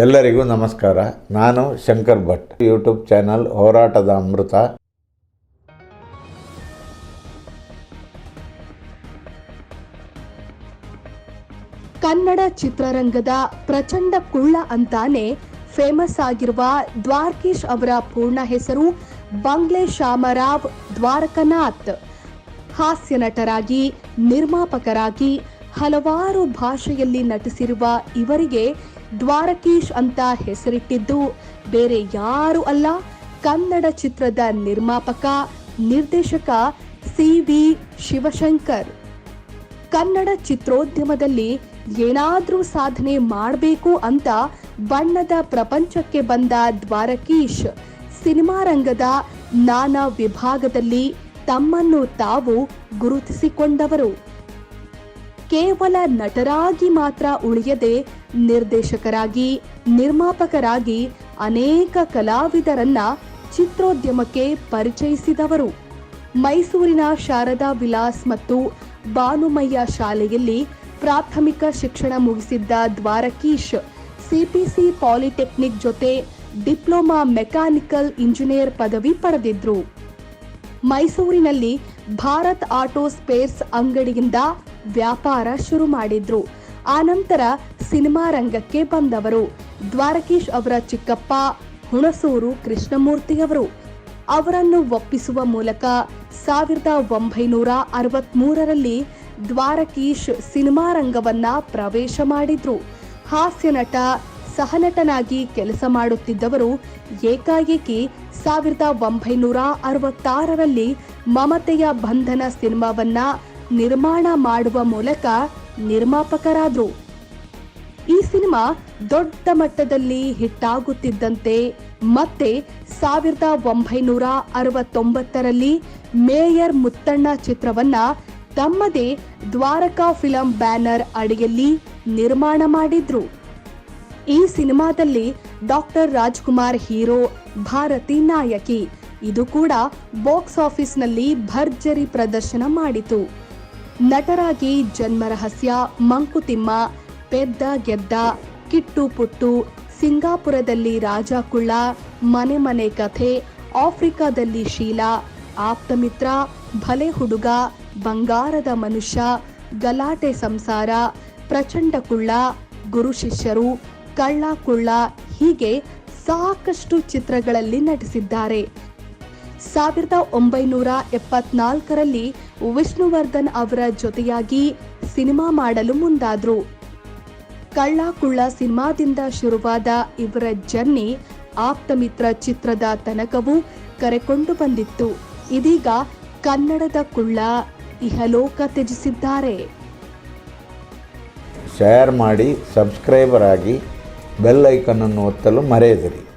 ಎಲ್ಲರಿಗೂ ನಮಸ್ಕಾರ. ನಾನು ಶಂಕರ್ ಭಟ್. ಯೂಟ್ಯೂಬ್ ಚಾನಲ್ ಹೋರಾಟದ ಅಮೃತ. ಕನ್ನಡ ಚಿತ್ರರಂಗದ ಪ್ರಚಂಡ ಕುಳ್ಳ ಅಂತಾನೆ ಫೇಮಸ್ ಆಗಿರುವ ದ್ವಾರಕೀಶ್ ಅವರ ಪೂರ್ಣ ಹೆಸರು ಬಂಗ್ಲೆ ಶಾಮರಾವ್ ದ್ವಾರಕನಾಥ್. ಹಾಸ್ಯ ನಟರಾಗಿ, ನಿರ್ಮಾಪಕರಾಗಿ ಹಲವಾರು ಭಾಷೆಯಲ್ಲಿ ನಟಿಸಿರುವ ಇವರಿಗೆ ದ್ವಾರಕೀಶ್ ಅಂತ ಹೆಸರಿಟ್ಟಿದ್ದು, ಬೇರೆ ಯಾರು ಅಲ್ಲ, ಕನ್ನಡ ಚಿತ್ರದ ನಿರ್ಮಾಪಕ, ನಿರ್ದೇಶಕ ಸಿ ವಿ ಶಿವಶಂಕರ್. ಕನ್ನಡ ಚಿತ್ರೋದ್ಯಮದಲ್ಲಿ ಏನಾದರೂ ಸಾಧನೆ ಮಾಡಬೇಕು ಅಂತ ಬಣ್ಣದ ಪ್ರಪಂಚಕ್ಕೆ ಬಂದ ದ್ವಾರಕೀಶ್, ಸಿನಿಮಾ ರಂಗದ ನಾನಾ ವಿಭಾಗದಲ್ಲಿ ತಮ್ಮನ್ನು ತಾವು ಗುರುತಿಸಿಕೊಂಡವರು. ಕೇವಲ ನಟರಾಗಿ ಮಾತ್ರ ಉಳಿಯದೆ ನಿರ್ದೇಶಕರಾಗಿ, ನಿರ್ಮಾಪಕರಾಗಿ ಅನೇಕ ಕಲಾವಿದರನ್ನ ಚಿತ್ರೋದ್ಯಮಕ್ಕೆ ಪರಿಚಯಿಸಿದವರು. ಮೈಸೂರಿನ ಶಾರದಾ ವಿಲಾಸ್ ಮತ್ತು ಬಾನುಮಯ್ಯ ಶಾಲೆಯಲ್ಲಿ ಪ್ರಾಥಮಿಕ ಶಿಕ್ಷಣ ಮುಗಿಸಿದ್ದ ದ್ವಾರಕೀಶ್ ಸಿಪಿಸಿ ಪಾಲಿಟೆಕ್ನಿಕ್ ಜೊತೆ ಡಿಪ್ಲೊಮಾ ಮೆಕ್ಯಾನಿಕಲ್ ಇಂಜಿನಿಯರ್ ಪದವಿ ಪಡೆದಿದ್ರು. ಮೈಸೂರಿನಲ್ಲಿ ಭಾರತ್ ಆಟೋ ಸ್ಪೇರ್ಸ್ ಅಂಗಡಿಯಿಂದ ವ್ಯಾಪಾರ ಶುರು ಮಾಡಿದ್ರು. ಆನಂತರ ಸಿನಿಮಾ ರಂಗಕ್ಕೆ ಬಂದವರು ದ್ವಾರಕೀಶ್ ಅವರ ಚಿಕ್ಕಪ್ಪ, ಹುಣಸೂರು ಕೃಷ್ಣಮೂರ್ತಿಯವರು ಅವರನ್ನು ಒಪ್ಪಿಸುವ ಮೂಲಕ ಸಾವಿರದ ಒಂಬೈನೂರ ಅರವತ್ಮೂರರಲ್ಲಿ ದ್ವಾರಕೀಶ್ ಸಿನಿಮಾ ರಂಗವನ್ನ ಪ್ರವೇಶ ಮಾಡಿದ್ರು. ಹಾಸ್ಯ ನಟ, ಸಹನಟನಾಗಿ ಕೆಲಸ ಮಾಡುತ್ತಿದ್ದವರು ಏಕಾಏಕಿ ಸಾವಿರದ ಒಂಬೈನೂರ ಅರವತ್ತಾರರಲ್ಲಿ ಮಮತೆಯ ಬಂಧನ ಸಿನಿಮಾವನ್ನ ನಿರ್ಮಾಣ ಮಾಡುವ ಮೂಲಕ ನಿರ್ಮಾಪಕರಾದ್ರು. ಈ ಸಿನಿಮಾ ದೊಡ್ಡ ಮಟ್ಟದಲ್ಲಿ ಹಿಟ್ಟಾಗುತ್ತಿದ್ದಂತೆ ಮತ್ತೆ ಸಾವಿರದ ಒಂಬೈನೂರ ಅರವತ್ತೊಂಬತ್ತರಲ್ಲಿ ಮೇಯರ್ ಮುತ್ತಣ್ಣ ಚಿತ್ರವನ್ನ ತಮ್ಮದೇ ದ್ವಾರಕಾ ಫಿಲಂ ಬ್ಯಾನರ್ ಅಡಿಯಲ್ಲಿ ನಿರ್ಮಾಣ ಮಾಡಿದ್ರು. ಈ ಸಿನಿಮಾದಲ್ಲಿ ಡಾಕ್ಟರ್ ರಾಜ್ಕುಮಾರ್ ಹೀರೋ ಭಾರತಿ ನಾಯಕಿ. ಇದು ಕೂಡ ಬಾಕ್ಸ್ ಆಫೀಸ್ನಲ್ಲಿ ಭರ್ಜರಿ ಪ್ರದರ್ಶನ ಮಾಡಿತು. ನಟರಾಗಿ ಜನ್ಮರಹಸ್ಯ ಮಂಕುತಿಮ್ಮ, ಪೆದ್ದ ಗೆದ್ದ, ಕಿಟ್ಟು ಪುಟ್ಟು, ಸಿಂಗಾಪುರದಲ್ಲಿ ರಾಜಾಕುಳ್ಳ ಮನೆ ಮನೆ ಕಥೆ, ಆಫ್ರಿಕಾದಲ್ಲಿ ಶೀಲಾ ಆಪ್ತಮಿತ್ರ ಭಲೆ ಹುಡುಗ, ಬಂಗಾರದ ಮನುಷ್ಯ, ಗಲಾಟೆ ಸಂಸಾರ, ಪ್ರಚಂಡ ಕುಳ್ಳ, ಗುರು ಶಿಷ್ಯರು, ಕಳ್ಳ ಕುಳ್ಳ ಹೀಗೆ ಸಾಕಷ್ಟು ಚಿತ್ರಗಳಲ್ಲಿ ನಟಿಸಿದ್ದಾರೆ. ಸಾವಿರದ ಒಂಬೈನೂರ ಎಪ್ಪತ್ನಾಲ್ಕರಲ್ಲಿ ವಿಷ್ಣುವರ್ಧನ್ ಅವರ ಜೊತೆಯಾಗಿ ಸಿನಿಮಾ ಮಾಡಲು ಮುಂದಾದ್ರು. ಕಳ್ಳ ಕುಳ್ಳ ಸಿನಿಮಾದಿಂದ ಶುರುವಾದ ಇವರ ಜರ್ನಿ ಆಪ್ತಮಿತ್ರ ಚಿತ್ರದ ತನಕವೂ ಕರೆಕೊಂಡು ಬಂದಿತ್ತು. ಇದೀಗ ಕನ್ನಡದ ಕುಳ್ಳ ಇಹಲೋಕ ತ್ಯಜಿಸಿದ್ದಾರೆ. ಶೇರ್ ಮಾಡಿ ಸಬ್ಸ್ಕ್ರೈಬರ್ ಆಗಿ ಬೆಲ್ ಐಕನನ್ನು ಒತ್ತಲು ಮರೆಯದಿರಿ.